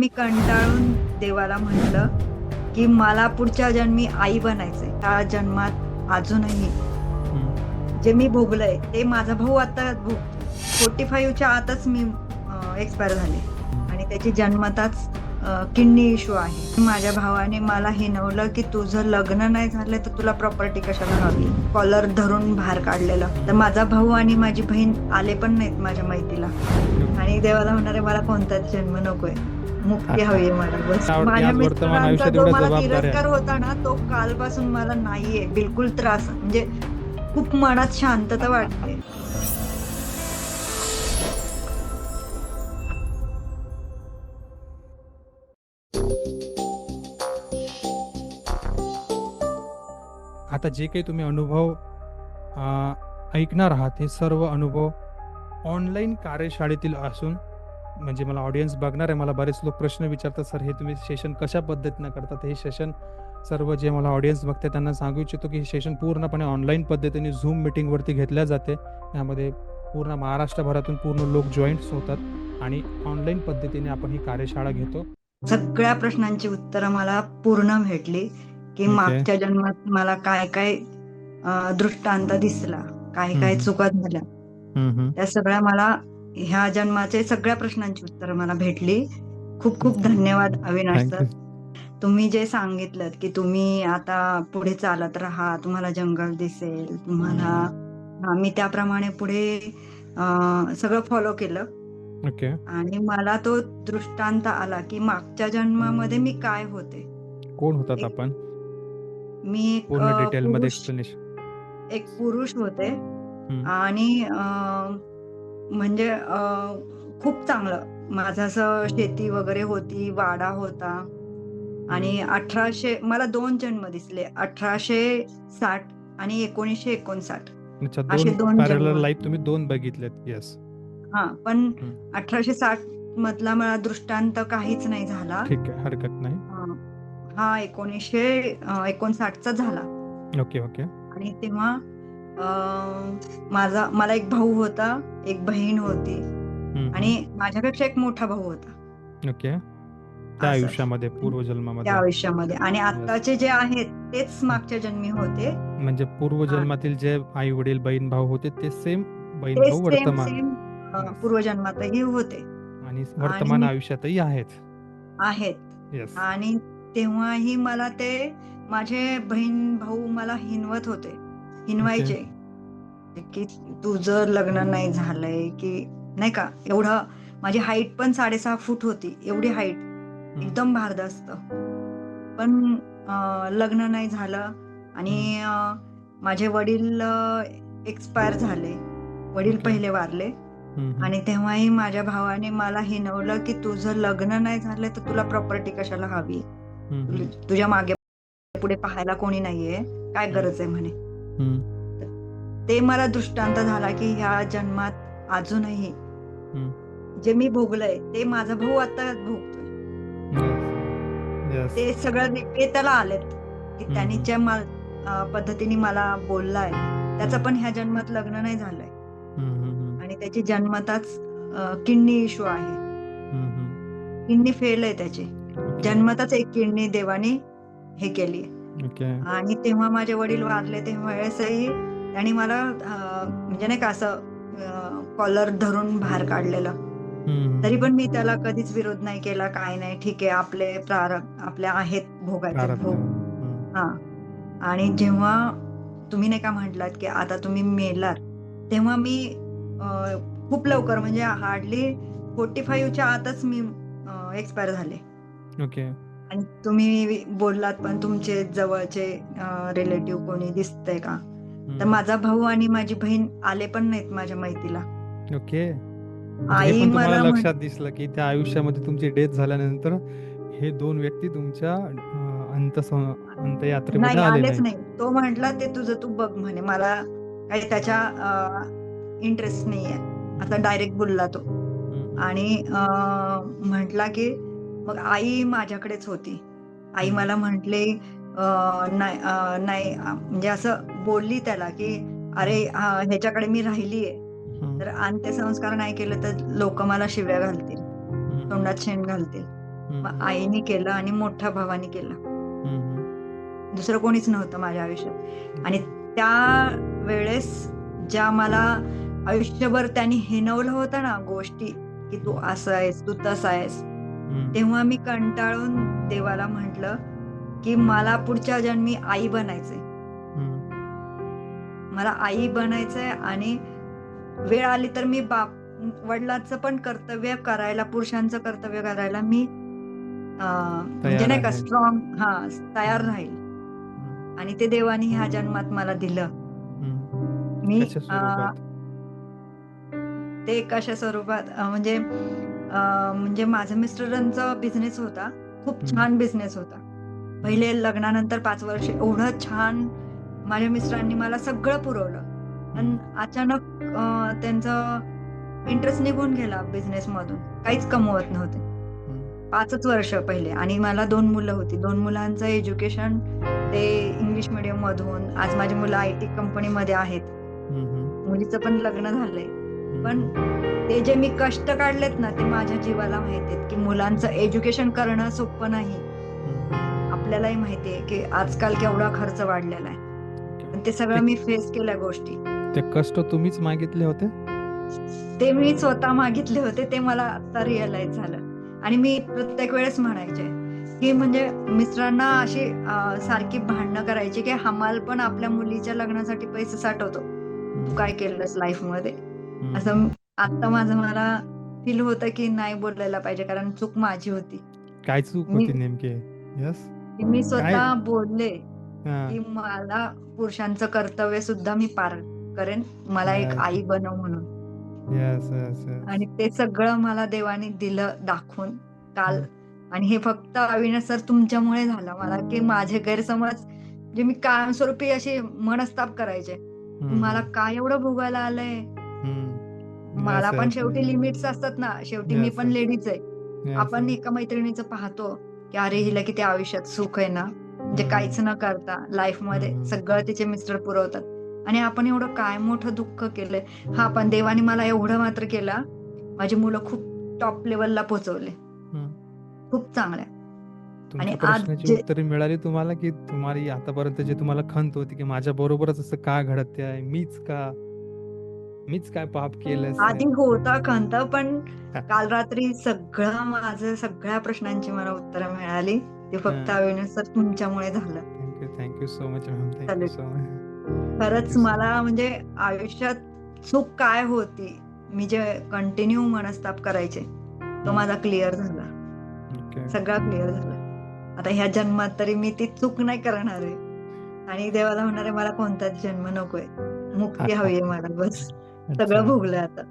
मी कंटाळून देवाला म्हटलं की मला पुढच्या जन्मी आई बनायचंय. त्या जन्मात अजूनही. जे मी भोगलंय ते माझा भाऊ आता भोगतो फोर्टी फाईव्हच्या आतच मी एक्सपायर झाले. आणि त्याची जन्मताच किडनी इश्यू आहे. माझ्या भावाने मला हिनवलं की तुझं लग्न नाही झालं तर तुला प्रॉपर्टी कशाला हवी? कॉलर धरून बाहेर काढलेलं. तर माझा भाऊ आणि माझी बहीण आले पण नाहीत माझ्या माहितीला. आणि देवाला म्हणणारे मला कोणताच जन्म नकोय. मुक्ती हवी मला. बस आवडते, माझ्या आयुष्यात जो मला. तिरस्कार होता ना तो कालपासून मला नाहीये. बिलकुल त्रास म्हणजे खूप मनात शांतता वाटते. आता जे काही तुम्ही अनुभव ऐकणार आहात हे सर्व अनुभव ऑनलाईन कार्यशाळेतील असून म्हणजे मला ऑडियन्स बघणार आहे मला बरेच लोक प्रश्न विचारतात सर हे तुम्ही सेशन कशा पद्धतीनं करतात हे सेशन सर्व जे मला ऑडियन्स बघते त्यांना सांगू इच्छितो की हे सेशन पूर्णपणे ऑनलाईन पद्धतीने झूम मिटिंगवरती घेतल्या जाते यामध्ये पूर्ण महाराष्ट्रभरातून पूर्ण लोक जॉईंट्स होतात आणि ऑनलाईन पद्धतीने आपण ही कार्यशाळा घेतो सगळ्या प्रश्नांची उत्तरं मला पूर्ण भेटली की. मागच्या जन्मात मला काय काय दृष्टांत दिसला काय काय. चुका झाल्या. त्या सगळ्या मला ह्या जन्माचे सगळ्या प्रश्नांची उत्तरं मला भेटली. खूप खूप धन्यवाद अविनाश सर. तुम्ही जे सांगितलं की तुम्ही आता पुढे चालत राहा तुम्हाला जंगल दिसेल तुम्हाला मी त्याप्रमाणे पुढे सगळं फॉलो केलं. ओके आणि मला तो दृष्टांत आला की मागच्या जन्मामध्ये मी काय होते. कोण होतात आपण? मी एक डिटेल मध्ये एक पुरुष होते. आणि म्हणजे खूप चांगलं. माझं असं शेती वगैरे होती वाडा होता. आणि अठराशे मला दोन जन्म दिसले. अठराशे साठ आणि एकोणीसशे एकोणसाठ. असे दोन. लाईफ तुम्ही दोन बघितलेत येस हा पण. अठराशे साठ मधला मला दृष्टांत काहीच नाही झाला. ठीक आहे हरकत नाही. हा एकोणीसशे एकोणसाठचा झाला. Okay okay. आणि तेव्हा माझा मला एक भाऊ होता एक बहीण होती. आणि माझ्यापेक्षा एक मोठा भाऊ होता. ओके. त्या. आयुष्यामध्ये पूर्वजन्मामध्ये? त्या आयुष्यामध्ये. आणि आताचे जे आहेत तेच मागच्या जन्मी होते. म्हणजे पूर्वजन्मातील जे आई वडील बहीण भाऊ होते ते सेम बहीण भाऊ वर्तमान? Same Yes. पूर्वजन्मातही होते. आणि वर्तमान आयुष्यातही आहेत. आहेत. आणि तेव्हाही मला ते माझे बहीण भाऊ मला हिनवत होते. हिनवायचे की तुझं लग्न नाही झालंय की नाही का एवढं माझी हाईट पण साडेसहा फूट होती एवढी हाईट एकदम भारदस्त पण लग्न नाही झालं आणि माझे वडील एक्सपायर झाले. वडील. पहिले वारले. आणि तेव्हाही माझ्या भावाने मला हिनवलं की तुझं लग्न नाही झालं तर तुला प्रॉपर्टी कशाला हवी? तुझ्या मागे पुढे पाहायला कोणी नाहीये. काय गरज आहे म्हणे. ते मला दृष्टांत झाला की ह्या जन्मात अजूनही जे मी भोगलंय ते माझा भाऊ आता भोगतोय. ते सगळं ते त्याला आलेत की. त्यांनी ज्या पद्धतीने मला बोललाय त्याचं पण ह्या जन्मात लग्न नाही झालंय. आणि त्याची जन्मताच किडनी इश्यू आहे. किडनी फेल आहे त्याची. जन्मताच एक किडनी देवाने हे केली आणि तेव्हा माझे वडील वारले तेव्हा वेळेसही त्यांनी मला म्हणजे नाही का असं कॉलर धरून बाहेर काढलेलं. तरी पण मी त्याला कधीच विरोध नाही केला काय नाही ठीक आहे आपले प्रारब्ध आपल्या आहेत भोगायचे भोग. हा. आणि जेव्हा तुम्ही नाही का म्हटलात की आता तुम्ही मेलात तेव्हा मी खूप लवकर म्हणजे हार्डली फोर्टी फाईव्हच्या आतच मी एक्सपायर झाले. ओके. आणि तुम्ही बोललात पण तुमचे जवळचे रिलेटिव्ह कोणी दिसतंय का? तर माझा भाऊ आणि माझी बहीण आले पण नाहीत माझ्या माहितीला. ओके. आई मला लक्षात दिसलं की त्या आयुष्यामध्ये तुमची डेथ झाल्यानंतर हे दोन व्यक्ती तुमच्या अंत नाही अंतयात्रेमध्ये आले आलेच नाही तो म्हटला ते तुझं तू बघ म्हणे. मला काही त्याच्या इंटरेस्ट नाहीये. आता डायरेक्ट बोलला तो. आणि म्हटला की मग आई माझ्याकडेच होती. आई मला म्हटले नाही म्हणजे असं बोलली त्याला की अरे ह्याच्याकडे मी राहिलीये. तर अंत्यसंस्कार नाही केलं तर लोक मला शिव्या घालतील. तोंडात शेण घालतील. मग आईने केलं आणि मोठ्या भावाने केलं. दुसरं कोणीच नव्हतं माझ्या आयुष्यात. आणि त्या वेळेस ज्या मला आयुष्यभर त्यांनी हिनवलं होतं ना गोष्टी की तू असं आहेस तू तसं आहेस. तेव्हा मी कंटाळून देवाला म्हंटल की मला पुढच्या जन्मी आई बनायचंय. मला आई बनायचंय आणि वेळ आली तर मी बाप वडिलांचं पण कर्तव्य करायला पुरुषांचं कर्तव्य करायला मी म्हणजे नाही का. स्ट्रॉंग हा तयार राहील. आणि ते देवाने ह्या जन्मात मला दिलं. मी ते कशा स्वरूपात म्हणजे म्हणजे माझ्या मिस्टरांचा बिझनेस होता. खूप. छान बिझनेस होता. पहिले लग्नानंतर पाच वर्ष एवढं छान माझ्या मिस्टरांनी मला सगळं पुरवलं. पण अचानक त्यांचं इंटरेस्ट निघून गेला बिझनेस मधून. काहीच कमवत नव्हते. पाचच वर्ष पहिले. आणि मला दोन मुलं होती. दोन मुलांचं एज्युकेशन ते इंग्लिश मिडियम मधून. आज माझी मुलं आय टी कंपनीमध्ये आहेत. मुलीचं पण लग्न झालंय. पण ते जे मी कष्ट काढलेत ना ते माझ्या जीवाला माहिती आहेत की मुलांचं एज्युकेशन करणं सोपं नाही. आपल्यालाही माहिती आहे की आजकाल केवढा खर्च वाढलेला आहे. पण ते सगळं मी फेस केल्या गोष्टी. ते कष्ट तुम्हीच मागितले होते? ते मी स्वतः मागितले होते ते मला आता रिअलाइज झालं. आणि मी प्रत्येक वेळेस म्हणायचे की म्हणजे मिस्टरांना अशी सारखी भांडणं करायची की हमाल पण आपल्या मुलीच्या लग्नासाठी पैसे साठवतो. तू काय केलंस लाईफमध्ये? असं आता माझं मला फील होतं की नाही बोलायला पाहिजे कारण चूक माझी होती. काय चूक होती नेमकी? मी स्वतः? बोलले की मला पुरुषांचं कर्तव्य सुद्धा मी पार करेन मला एक. आई बनव म्हणून. आणि ते सगळं मला देवाने दिलं दाखवून काल. आणि हे फक्त अविनाश सर तुमच्यामुळे झालं. मला की माझे गैरसमज जे मी कायमस्वरूपी असे मनस्ताप करायचे. मला काय एवढं भोगायला आलंय. मला पण शेवटी. लिमिट्स असतात ना शेवटी मी पण. लेडीज आहे आपण. एका मैत्रिणीचं पाहतो की अरे हिला किती आयुष्यात सुख आहे ना म्हणजे. काहीच न करता लाईफमध्ये. सगळं तिचे मिस्टर पुरवतात आणि आपण एवढं काय मोठं दुःख केलंय हा पण देवाने मला एवढं मात्र केलं माझी मुलं खूप टॉप लेवलला पोहोचवले. खूप चांगल्या आणि आज प्रश्नाची उत्तरे मिळाली तुम्हाला की तुम्हाला आतापर्यंत जे तुम्हाला खंत होती की माझ्या बरोबरच असं का घडत आहे मीच का मीच काय पाप केलं आधी होता खंत पण काल रात्री सगळं माझं सगळ्या प्रश्नांची मला उत्तरं मिळाली. ते फक्त सर तुमच्यामुळे झालं. Thank you thank you so much ma'am. So much खरंच मला म्हणजे आयुष्यात चूक काय होती मी जे कंटिन्यू मनस्ताप करायचे तो माझा क्लिअर झाला. सगळा क्लिअर झाला. आता ह्या जन्मात तरी मी ती चूक नाही करणार आहे. आणि देवाला आहे मला कोणताच जन्म नकोय. मुक्ती हवी आहे मला बस. सगळं भोगलंय आता.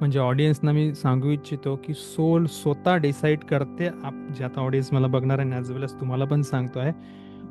म्हणजे ऑडियन्सना मी सांगू इच्छितो की सोल स्वतः डिसाईड करते. आप जे आता ऑडियन्स मला बघणार आहे ॲज वेल तुम्हाला पण सांगतोय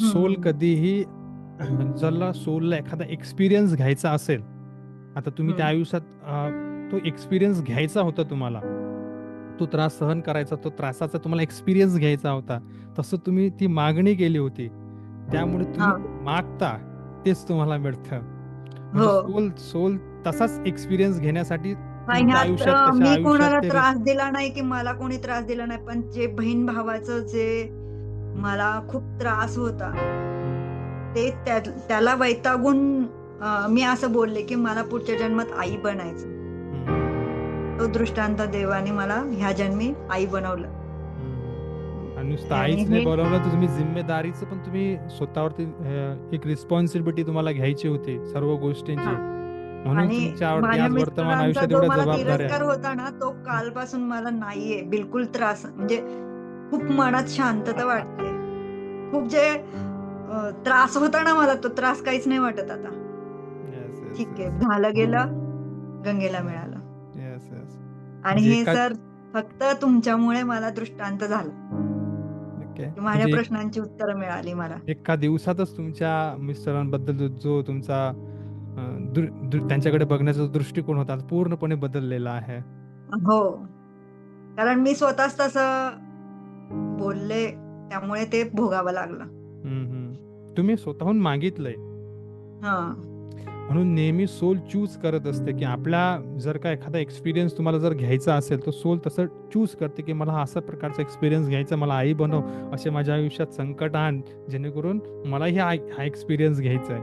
सोल हम्म. कधीही ज्याला सोलला एखादा एक्सपिरियन्स घ्यायचा असेल आता तुम्ही त्या. आयुष्यात तो एक्सपिरियन्स घ्यायचा होता तुम्हाला. तो त्रास सहन करायचा तो त्रासाचा तुम्हाला एक्सपिरियन्स घ्यायचा होता. तसं तुम्ही ती मागणी केली होती. त्यामुळे तुम्ही मागता तेच तुम्हाला मिळतं. सोल सोल तसाच एक्सपिरियन्स घेण्यासाठी मी कोणाला त्रास दिला नाही की मला कोणी त्रास दिला नाही पण जे बहीण भावाचं जे मला खूप त्रास होता ते त्या- त्याला वैतागून मी असं बोलले की मला पुढच्या जन्मात आई बनायचं. तो दृष्टांत देवाने मला ह्या जन्मी आई बनवलं. नुसतं आणि आईच नाही हे- बोलवलं तर तुम्ही जिम्मेदारीचं पण तुम्ही स्वतःवरती एक रिस्पॉन्सिबिलिटी तुम्हाला घ्यायची होती सर्व गोष्टींची. हा. म्हणून आज वर्तमान आयुष्यात जो एवढ्या मला जबाबदाऱ्या तिरस्कार होता ना तो कालपासून मला नाहीये बिलकुल त्रास म्हणजे खूप मनात शांतता वाटते. खूप जे त्रास होता ना मला तो त्रास काहीच नाही वाटत आता. ठीक आहे. झालं गेलं गंगेला मिळालं. आणि म्हणजे हे सर फक्त तुमच्यामुळे मला दृष्टांत झालं. Okay. की माझ्या म्हणजे एक- प्रश्नांची उत्तरं मिळाली मला. एका दिवसातच तुमच्या मिस्टरांबद्दल जो- तुमचा त्यांच्याकडे बघण्याचा दृष्टिकोन होता तो पूर्णपणे बदललेला आहे. हो. कारण मी स्वतःच तसं बोलले त्यामुळे ते भोगावं लागलं. हम्म, हम्म. तुम्ही स्वतःहून मागितलंय. हा. म्हणून नेहमी सोल चूज करत असते की आपल्या जर का एखादा एक्सपिरियन्स तुम्हाला जर घ्यायचा असेल तर सोल तसं चूज करते की मला असा प्रकारचा एक्सपिरियन्स घ्यायचा मला आई बनव असे माझ्या आयुष्यात संकट आण जेणेकरून मलाही हा हा एक्सपिरियन्स घ्यायचा आहे.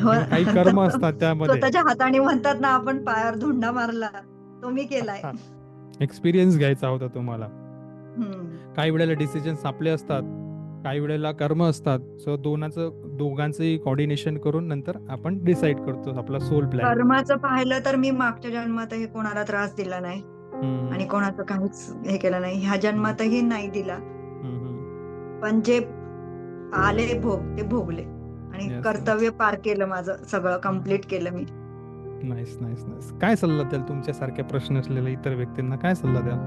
हो. काही कर्म असतात त्यामध्ये. स्वतःच्या हाताने म्हणतात ना आपण पायावर धुंडा मारला तो मी केलाय. एक्सपिरियन्स घ्यायचा होता तुम्हाला. काही वेळेला डिसिजन्स आपले असतात. काही वेळेला कर्म असतात. सो दोनाचं दोघांचंही कॉर्डिनेशन करून नंतर आपण डिसाईड करतो आपला सोल प्लॅन कर्माचं पाहिलं तर मी मागच्या जन्मातही कोणाला त्रास दिला नाही. आणि कोणाचं काहीच हे केलं नाही. ह्या जन्मातही नाही दिला. पण जे आले भोग ते भोगले. आणि Yes, कर्तव्य पार केलं माझं. सगळं कंप्लीट केलं मी. नाईस नाईस नाईस काय सल्ला द्याल तुमच्यासारखे प्रश्न असलेल्या इतर व्यक्तींना? काय सल्ला द्याल?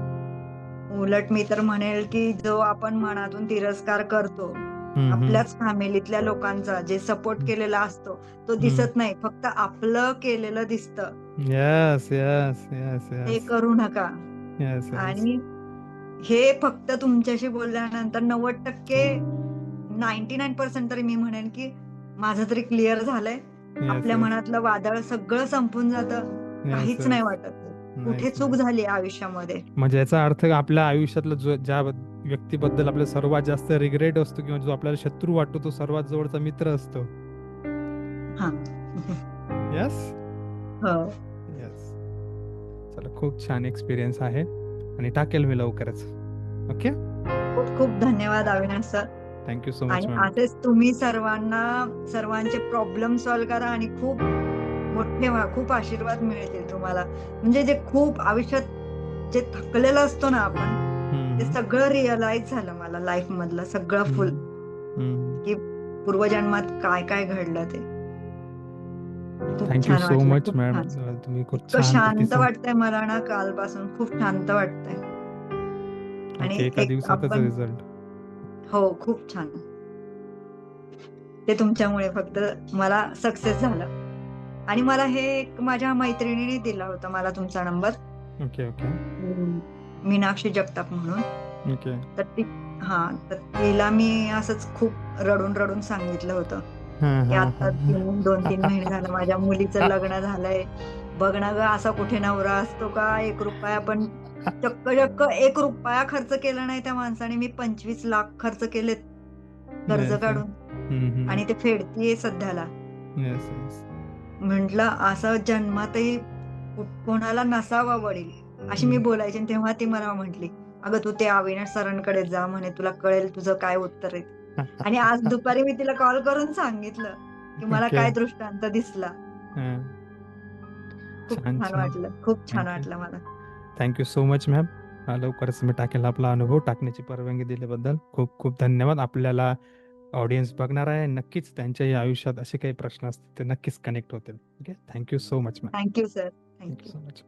उलट मी तर म्हणेल की जो आपण मनातून तिरस्कार करतो. आपल्याच फॅमिलीतल्या लोकांचा जे सपोर्ट केलेला असतो तो दिसत नाही. फक्त आपलं केलेलं दिसतं. येस येस येस ते करू नका. आणि हे फक्त तुमच्याशी बोलल्यानंतर नव्वद टक्के नाईन्टी नाईन पर्सेंट तरी मी म्हणेन की माझं तरी क्लिअर झालंय. आपल्या मनातलं वादळ सगळं संपून जातं. काहीच नाही वाटत. कुठे चूक झाली आयुष्यामध्ये? म्हणजे याचा अर्थ आपल्या आयुष्यातलं जो ज्या व्यक्तीबद्दल आपल्याला सर्वात जास्त रिग्रेट असतो किंवा जो आपल्याला शत्रू वाटतो तो सर्वात जवळचा मित्र असतो. हा. येस हो. येस चला खूप छान एक्सपिरियन्स आहे. आणि टाकेल मी लवकरच. ओके खूप खूप धन्यवाद Avinash sir. Thank you so much असेच तुम्ही सर्वांना सर्वांचे प्रॉब्लेम सॉल्व्ह करा आणि खूप मोठे व्हा खूप आशीर्वाद मिळतील तुम्हाला. म्हणजे जे खूप आयुष्यात जे थकलेलं असतो ना आपण ते सगळं रिअलाइज झालं मला लाईफ मधलं सगळं फुल पूर्वजन्मात काय काय घडलं ते. Thank you so much ma'am. तुम्ही खूप शांत वाटतंय मला ना कालपासून खूप शांत वाटतंय. आणि एका दिवसातच रिझल्ट हो खूप छान. ते तुमच्यामुळे फक्त मला सक्सेस झालं. आणि मला हे एक माझ्या मैत्रिणीने दिला होता मला तुमचा number. Okay okay. Meenakshi Jagtap म्हणून. ओके. तर ती हा तर तिला मी असंच खूप रडून रडून सांगितलं होतं. की आता दोन तीन महिने झालं माझ्या मुलीचं लग्न झालंय. बघ ना ग असा कुठे नवरा असतो का? एक रुपया पण चक्क चक्क एक रुपया खर्च केला नाही त्या माणसाने. मी पंचवीस लाख खर्च केलेत कर्ज. काढून. आणि ते फेडतीये सध्याला. म्हंटल असं जन्मातही कोणाला नसावा वडील अशी मी. बोलायची तेव्हा ती मला म्हंटली अगं तू ते अविनाश सरांकडे जा म्हणे तुला कळेल तुझं काय उत्तर आहे आणि आज दुपारी मी तिला कॉल करून सांगितलं की मला. काय दृष्टांत दिसला खूप छान. वाटलं खूप छान. वाटलं मला थँक्यू सो मच मॅम लवकरच मी टाकेल आपला अनुभव टाकण्याची परवानगी दिल्याबद्दल खूप खूप धन्यवाद आपल्याला ऑडियन्स बघणार आहे. नक्कीच त्यांच्याही आयुष्यात असे काही प्रश्न असतील ते नक्कीच कनेक्ट होतील. Okay thank you so much ma'am thank you sir thank you thank you so much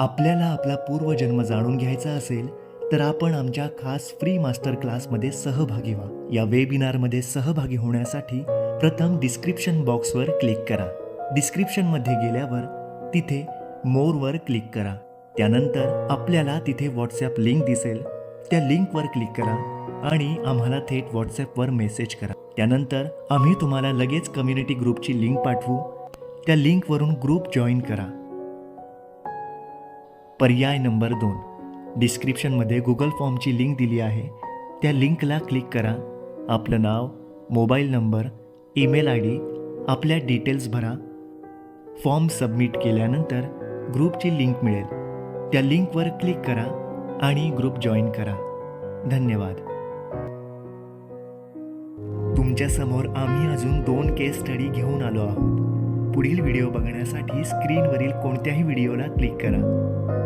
आपल्याला आपला पूर्वजन्म जाणून घ्यायचा असेल तर आपण आमच्या खास फ्री मास्टर क्लासमध्ये सहभागी व्हा. या वेबिनारमध्ये सहभागी होण्यासाठी प्रथम डिस्क्रिप्शन बॉक्सवर क्लिक करा. डिस्क्रिप्शनमध्ये गेल्यावर तिथे मोरवर क्लिक करा. त्यानंतर आपल्याला तिथे व्हॉट्सॲप लिंक दिसेल. त्या लिंकवर क्लिक करा. आणि आम्हाला थेट व्हॉट्सॲपवर मेसेज करा. त्यानंतर आम्ही तुम्हाला लगेच कम्युनिटी ग्रुपची लिंक पाठवू. त्या लिंकवरून ग्रुप जॉईन करा. पर्याय नंबर दोन. डिस्क्रिप्शनमध्ये गुगल फॉर्मची लिंक दिली आहे. त्या लिंकला क्लिक करा. आपलं नाव mobile number email I D आपल्या डिटेल्स भरा. फॉर्म सबमिट केल्यानंतर ग्रुपची लिंक मिळेल. त्या लिंकवर क्लिक करा आणि ग्रुप जॉईन करा. धन्यवाद. तुमच्यासमोर आम्ही अजून दोन केस स्टडी घेऊन आलो आहोत. पुढील व्हिडिओ बघण्यासाठी स्क्रीनवरील कोणत्याही व्हिडिओला क्लिक करा.